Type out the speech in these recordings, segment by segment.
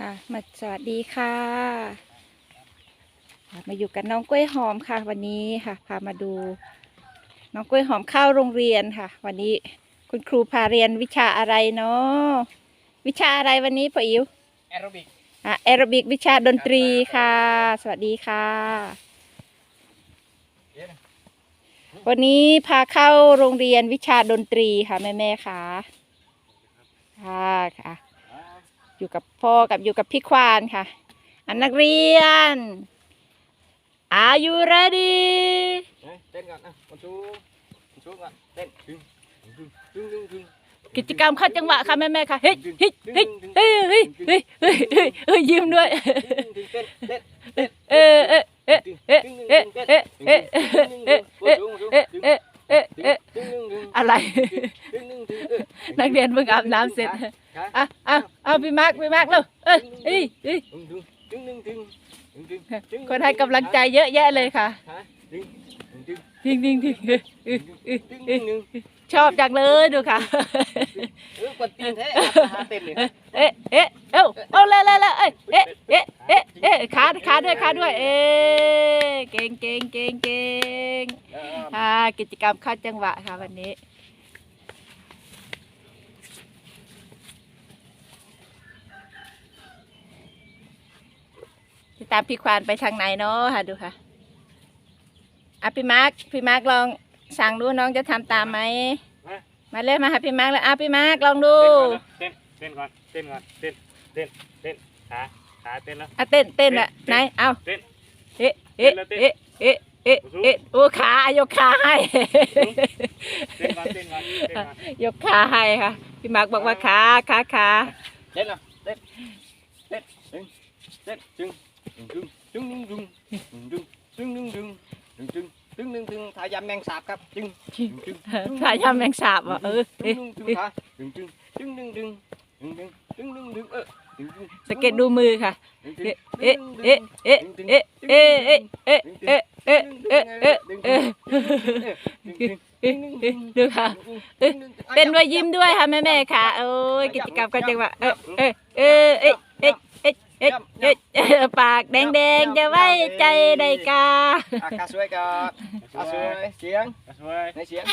ค่ะมาสวัสดีค่ะค่ะ มาอยู่กับน้องกล้วยหอมค่ะ วันนี้ค่ะพามาดู น้องกล้วยหอมเข้าโรงเรียนค่ะ วันนี้คุณครูพาเรียนวิชาอะไรเนาะวิชาอะไรวันนี้พ่ออิ๋วแอโรบิกอะแอโรบิกวิชาดนตรีค่ะ สวัสดีค่ะ วันนี้พาเข้าโรงเรียนวิชาดนตรีค่ะแม่แม่ๆค่ะค่ะค่ะ อยู่กับพ่อกับอยู่กับพี่ควานค่ะ อันนักเรียน Are you ready เต้นก่อนนะมันชูมันชูก่อนเต้นดึงดึงดึงดึงดึงกิจกรรมข้าจังหวะค่ะแม่แม่ค่ะเฮ้ยเฮ้ยเฮ้ยเฮ้ยเฮ้ยเฮ้ยเฮ้ยเฮ้ยเฮ้ยยิ้มด้วยเต้นเต้นเต้นเออเออเออเออเออเออเออเออเออเออเออเออเออดึงดึงดึงอะไรดึงดึงดึงนักเรียนเพิ่งอาบน้ำเสร็จ อะอะเอาพี่มาร์คพี่มาร์คเร็วเอ้ยเอ้ยเอ้ยดึงดึงดึงดึงดึงดึงดึงคนให้กำลังใจเยอะแยะเลยค่ะดึงดึงดิ้งดิ้งดิ้งเอ้ยเอ้ยเอ้ยดึงเอ้ยดึงชอบจังเลยดูค่ะเออปัดตีนแท้หาเต้นเลยเอ๊ะเอ๊ะเอ้าเอาเลยเลยเลยเอ้ยเอ๊ะเอ๊ะเอ๊ะเอ๊ะขาขาด้วยขาด้วยเอ๊ะเก่งเก่งเก่งเก่งอ่ากิจกรรมเข้าจังหวะค่ะวันนี้ ติดตามพี่ควานไปทางไหนเนาะค่ะดูค่ะอะพี่มาร์คพี่มาร์คลองสั่งดูน้องจะทำตามไหมมาเลยมาหาพี่มาร์คเลยอะพี่มาร์คลองดูเต้นเต้นก่อนเต้นก่อนเต้นเต้นเต้นขาขาเต้นแล้วอะเต้นเต้นอะไหนเอาเต้นเอ๊ะเอ๊ะเอ๊ะเอ๊ะเอ๊ะเอ๊ะโอ้ขายกขาให้เต้นก่อนเต้นก่อนเต้นก่อนยกขาให้ค่ะพี่มาร์คบอกว่าขาขาขาเต้นอะเต้นเต้นดึงเต้นดึง ดึงดึงดึงดึงดึงดึงดึงดึงดึงดึงดึงดึงดึงทายำแมงสาบครับดึงดึงดึงขายำแมงสาบอะเออดึเอ๊ะงดึงเอ๊ะดึงดึงดึงดึงดึงดึงดึงดึงดึงดึงเออดึงดึงสังเกตดูมือค่ะดึงดึงเอ๊ะเอ๊ะ เอ๊ะ เอ๊ะ เอ๊ะ เอ๊ะ เอ๊ะ เอ๊ะ เอ๊ะ เอ๊ะ เอ๊ะ เอ๊ะ เอ๊ะดูค่ะเต้นด้วยยิ้มด้วยค่ะแม่แม่ๆค่ะ โอ้ยกิจกรรมก็จังหวะเออเออเออเอ๊ะ เอ๊ะ เอ๊ะ เอ๊ะเอ๊ะเอ๊ะปากแดงๆจะไว้ใจได้กาอะกาสวยกับกาสวยเสียงสวยในเสียง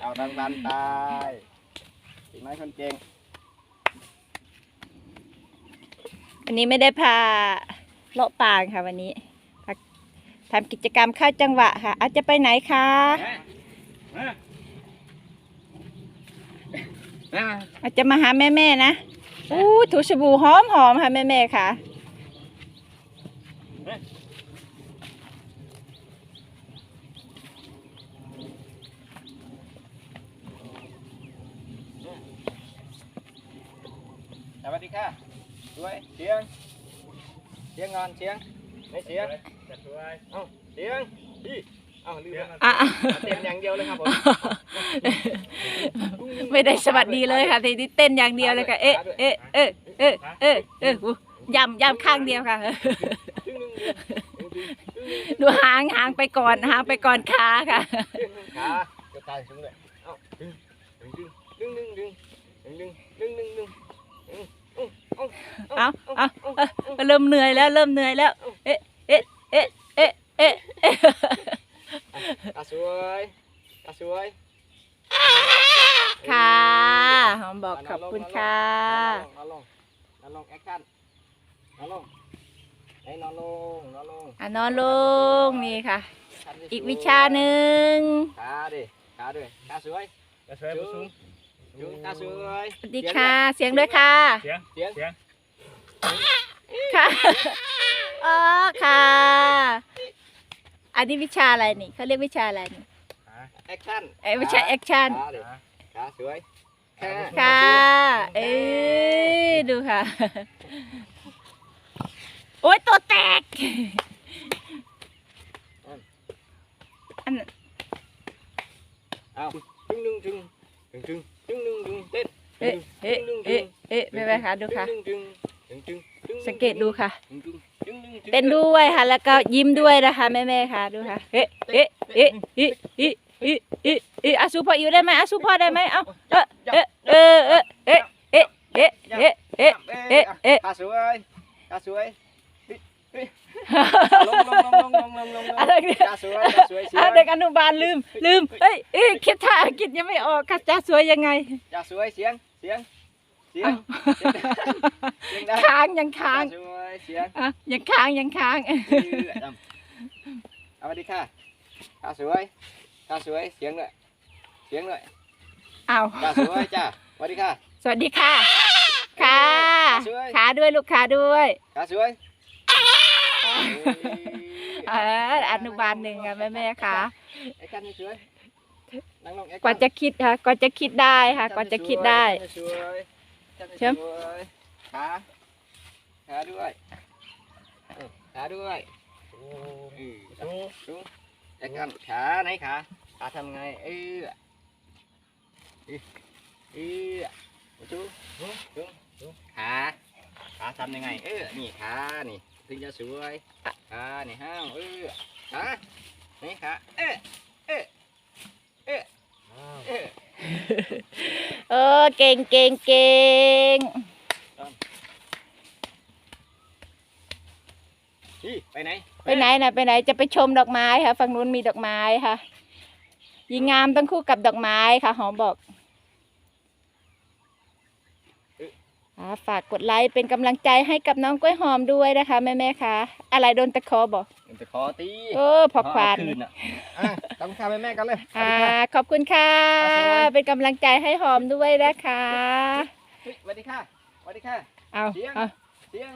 เอาดังดันตายอีกไหมคนเก่งอันนี้ไม่ได้พาเลาะปางค่ะวันนี้พาทำกิจกรรมเข้าจังหวะค่ะ อาจจะไปไหนคะนะอาจจะมาหาแม่แม่ๆนะ อู้ถูสบู่หอมหอมๆค่ะ แม่แม่ๆค่ะ สวัสดีค่ะสวยเสียงเสียงงอนเสียงในเสียงสวยเอ้าเสียงพี่เอ้าลืมอะ เต้นอย่างเดียวเลยครับผม ไม่ได้สวัสดีเลยค่ะทีนี้เต้นอย่างเดียวเลยค่ะ เอ๊ะเอ๊ะเอ๊ะเอ๊ะเอ๊ะเอ๊ะอู้ยำยำข้างเดียวค่ะดูหางหางไปก่อนหางไปก่อนขาค่ะขาจะตายสูงเลยเอ้าดึงดึงดึงดึงดึงดึงดึงดึงดึงดึงเอาเอาเอาเริ่มเหนื่อยแล้วเริ่มเหนื่อยแล้ว เอ๊ะเอ๊ะเอ๊ะเอ๊ะเอ๊ะเอ๊ะตาสวยตาสวยค่ะหอม บอกขอบคุณค่ะนอนลงนอนลงแอคชั่นนอนลงไอ้นอนลงนอนลงอะนอนลงนี่ค่ะ อีกวิชาหนึ่งขาดิขาด้วยขาสวยสวยสูงจุงตาสวยสวัสดีค่ะ เสียงด้วยค่ะ เสียงเสียงเสียงค่ะอ๋อค่ะ อันนี้วิชาอะไรนี่เขาเรียกวิชาอะไรนี่แอคชั่นเอ้ยวิชาแอคชั่นขาดิขาสวยขา ค่ะ เอ๊ยดูค่ะ โอ้ยตัวแตก อันนั้นเอาจึงดึงจึงจึงจึงจึงเต้นเอ๊ะเอ๊ะเอ๊ะเอ๊ะไม่ค่ะดูค่ะ สังเกตดูค่ะ เต้นด้วยค่ะ แล้วก็ยิ้มด้วยนะคะแม่ๆค่ะดูค่ะ เอ๊ะเอ๊ะเอ๊ะเอ๊ะ อิอิอิอาซูพออยู่ได้ไหมอาซูพอได้ไหมเอาเออเอ๊ะเออเอ๊ะเอ๊ะเอ๊ะเอ๊ะเอ๊ะเอ๊ะเอ๊ะขาสวยขาสวยเฮ้ยเฮ้ยลงลงลงลงลงลงลงลงอะไรเนี่ยขาสวยขาสวยเสียอะเด็กอนุบาลลืมลืมเอ้ยเอ้ยคิดท่าคิดยังไม่ออกค่ะจ้าสวยยังไงขาสวยเสียงเสียงเสียงเสียงดังเสียงดังค้างยังค้างขาสวยเสียงอะยังค้างยังค้างเออดำเอามาดีค่ะขาสวย ขาสวยเสียงด้วยเสียงด้วยอ้าวขาสวยจ้าสวัสดีค่ะ สวัสดีค่ะ ค่ะสวยขาด้วยลูกขาด้วยขาสวยเอออนุบาลหนึ่งอะแม่แม่ๆค่ะไอ้กันสวยนั่งลงไอ้กว่าจะคิดค่ะกว่าจะคิดได้ค่ะกว่าจะคิดได้สวยเชิเชิมญขาขาด้วยเออขาด้วย เออดูไอ้กันขาไหนขาขาทำไง เออเออเออดูดูดูขาขาทำยังไง เออ นี่ขานี่ถึงจะสวยขานี่ห้างเออขานี่ขาเออเออเออเออเออเก่งเก่งเก่ง นี่ไปไหนไปไหนนะไปไหนจะไปชมดอกไม้ค่ะฝั่งนู้นมีดอกไม้ค่ะยิงงามต้องคู่กับดอกไม้ค่ะหอมบอกอ่าฝากกดไลค์เป็นกำลังใจให้กับน้องกล้วยหอมด้วยนะคะแม่แม่ๆค่ะอะไรโดนตะคอบอกมันจะขอตีเออพอควานคืนอะอะขอบคุณค่ะแม่ๆกันเลยอ่าขอบคุณค่ะ เป็นกำลังใจให้หอมด้วยนะคะเฮ้ยสวัสดีค่ะสวัสดีค่ะเอาเสียงเอาเสียง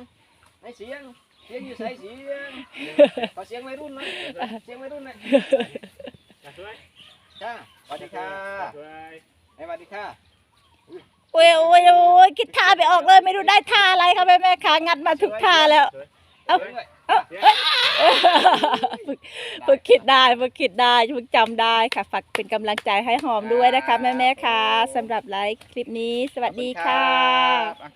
ไหนเสียง เสียงอยู่ใส่เสียงขอเสียงวัยรุ่นหน่อยเสียงวัยรุ่นหน่อยขาสวยจ้าสวัสดีค่ะขาสวยไหนสวัสดีค่ะโอ้ยโอ้ยโอ้ยคิดท่าไปออกเลย ไม่รู้ได้ท่าอะไรค่ะแม่แม่ๆค่ะงัดมาทุกท่าแล้วสวยเอ้าสวยด้วยฝึกฝึกคิดได้ฝึกคิดได้ฝึกจำได้ค่ะฝากเป็นกำลังใจให้หอมด้วยนะคะ แม่แม่ๆค่ะสำหรับไลฟ์คลิปนี้ สวัสดีค่ะ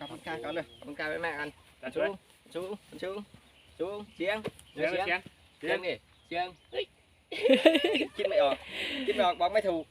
ขอบคุณค่ะก่อนเลยขอบคุณค่ะแม่ๆกันขาสชูวยชูชู xuống xiên xiên xiên xiên xiên chín mày ọt chín mày ọt bóng máy thù.